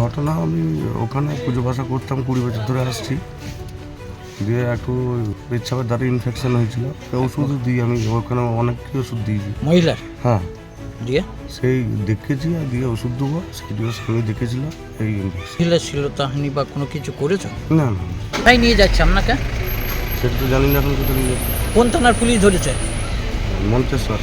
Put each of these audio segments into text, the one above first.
ঘটনা আমি ওখানে পুজো বাসা করতাম কুড়ি বছর ধরে আসছি। দিয়ে একটু পেচ্ছাপের দ্বারা ইনফেকশন হয়েছিল। তো ওষুধও দিই আমি ওখানে অনেক ওষুধ দিয়েছি। মহিলার? হ্যাঁ। দিয়ে? সেই দেখেছি আর দিয়ে ওষুধ দেবো সেটিও স্বামী দেখেছিল এই ইনফেকশন মহিলা ছিল তাহানি বা কোনো কিছু করেছ? না না না, তাই নিয়ে যাচ্ছে আপনাকে? সেটা তো জানি না এখন কোথায় নিয়ে যাচ্ছে। কোন থানার পুলিশ ধরেছে? মন্তেশ্বর।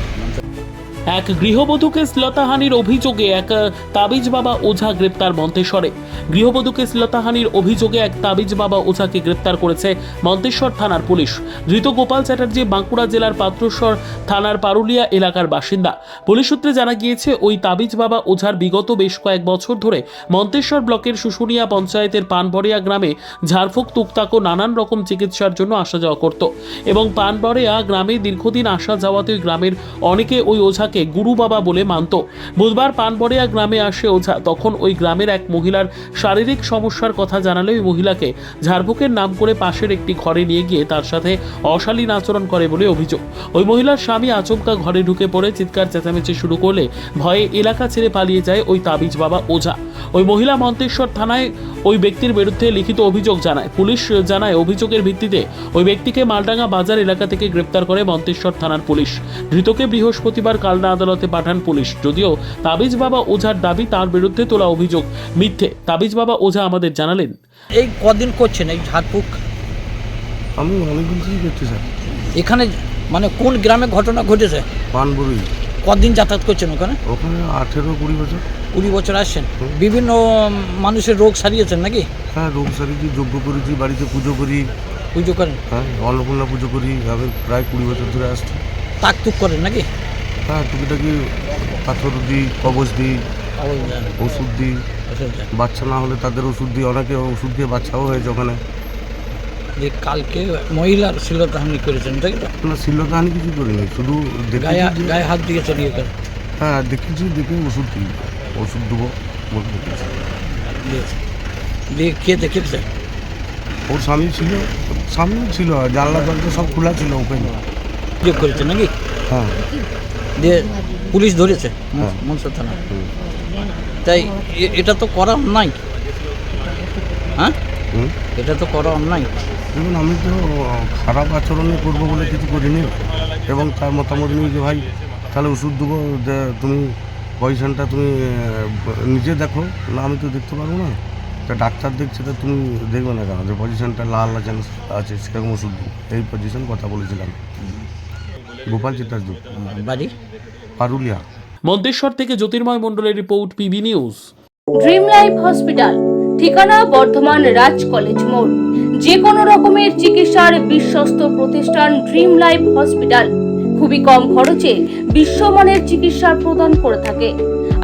এক গৃহবধূকে শ্লতাহানির অভিযোগে এক তাবিজ বাবা ওঝা গ্রেপ্তার মন্তেশ্বরে। গৃহবধূকে শ্লতাহানির অভিযোগে এক তাবিজ বাবা ওঝাকে গ্রেপ্তার করেছে মন্তেশ্বর থানার পুলিশ। ধৃত গোপাল চ্যাটার্জি বাঁকুড়া জেলার পাত্রস্বর থানার পারুলিয়া এলাকার বাসিন্দা। পুলিশ সূত্রে জানা গিয়েছে, ওই তাবিজ বাবা ওঝার বিগত বেশ কয়েক বছর ধরে মন্তেশ্বর ব্লকের শুশুনিয়া পঞ্চায়েতের পানবরিয়া গ্রামে ঝাড়ফুঁক, তুকতাক নানান রকম চিকিৎসার জন্য আসা যাওয়া করত। এবং পানবরিয়া গ্রামে দীর্ঘদিন আসা যাওয়াতে গ্রামের অনেকে ওই ওঝাকে গুরু বাবা বলে মানত। বুধবার পানবরিয়া গ্রামে আসে ওঝা। তখন ওই গ্রামের এক মহিলার শারীরিক সমস্যার কথা জানালে ওই মহিলাকে ঝাড়ফুঁকের নাম করে পাশের একটি ঘরে নিয়ে গিয়ে তার সাথে অশালীন আচরণ করে বলে অভিযোগ। ওই মহিলার স্বামী আচমকা ঘরে ঢুকে পড়ে, চিৎকার চেঁচামেচি শুরু করলে ভয়ে এলাকা ছেড়ে পালিয়ে যায় ওই তাবিজ বাবা ওঝা। ওই মহিলা মন্তেশ্বর থানায় ওই ব্যক্তির বিরুদ্ধে লিখিত অভিযোগ জানায়। পুলিশ জানায় অভিযোগের ভিত্তিতে ওই ব্যক্তিকে মালডাঙ্গা বাজার এলাকা থেকে গ্রেপ্তার করে মন্তেশ্বর থানার পুলিশ। ধৃতকে বৃহস্পতিবার কালনা আদালতে পাঠান পুলিশ। যদিও তাবিজ বাবা ওঝার দাবি তার বিরুদ্ধে তোলা অভিযোগ। মিথ্যে। তাবিজ বাবা ওঝা আমাদের জানালেন। এই কদিন করছেন এই ঝাড়ফুঁক? আমি অনেকদিন থেকে করছি স্যার। এখানে মানে কোন গ্রামে ঘটনা ঘটেছে? পানবুড়ি। কদিন যাতায়াত করছেন ওখানে? ওখানে আঠেরো কুড়ি বছর। কুড়ি বছর আসছেন। বিভিন্ন মানুষের রোগ সারিয়েছেন নাকি? হ্যাঁ রোগ সারিয়েছি যজ্ঞ করেছি বাড়িতে পুজো করি। পুজো করেন? হ্যাঁ অন্নপূর্ণা পুজো করি প্রায় কুড়ি বছর ধরে আসছি। তাক তুক করেন নাকি? হ্যাঁ টুকিটাকি পাথর দিই কবচ দিই ওষুধ দিই। বাচ্চা না হলে তাদের ওষুধ দিই অনেকে ওষুধ দিয়ে বাচ্চাও হয়েছে ওখানে। যে কালকে মহিলার শিলতাহানি করেছেন তাই তো? না শিল্লকাহানি কিছু করিনি শুধু গায়ে হাত দিয়ে চলিয়ে করে হ্যাঁ দেখেছি দেখে ওষুধ দিই। ওষুধ দেবো বলে দেখেছি। দিয়েছে। দিয়ে কে দেখেছে ওর স্বামী ছিল সামনে ছিল জানলা দরজা সব খোলা ছিল ওখানে যোগ করেছে নাকি? হ্যাঁ। দিয়ে পুলিশ ধরেছে হ্যাঁ। মনসা থানা। তাই এটা তো করা নাই হ্যাঁ। এটা তো করা অন্যায়। দেখুন আমি তো খারাপ আচরণে করব বলে কিছু করিনি এবং তার মতামত নিয়ে যে ভাই তাহলে ওষুধ দেবো যে তুমি পয়সানটা তুমি নিজে দেখো না আমি তো দেখতে পারব না। তা ডাক্তার দেখছে তা তুমি দেখবে না কেন? যে পজিশনটা লাল আছে আছে সেরকম ওষুধ দেবো এই পজিশন কথা বলেছিলাম। গোপাল চিত্রার্য বাড়ি? পারুলিয়া। মন্দেশ্বর থেকে জ্যোতির্ময় মণ্ডলের report PB news. Dream life hospital ঠিকানা বর্ধমান রাজ কলেজ মোড়। যে কোনো রকমের চিকিৎসার বিশ্বস্ত প্রতিষ্ঠান ড্রিম লাইফ হসপিটাল। খুবই কম খরচে বিশ্বমানের চিকিৎসা প্রদান করে থাকে।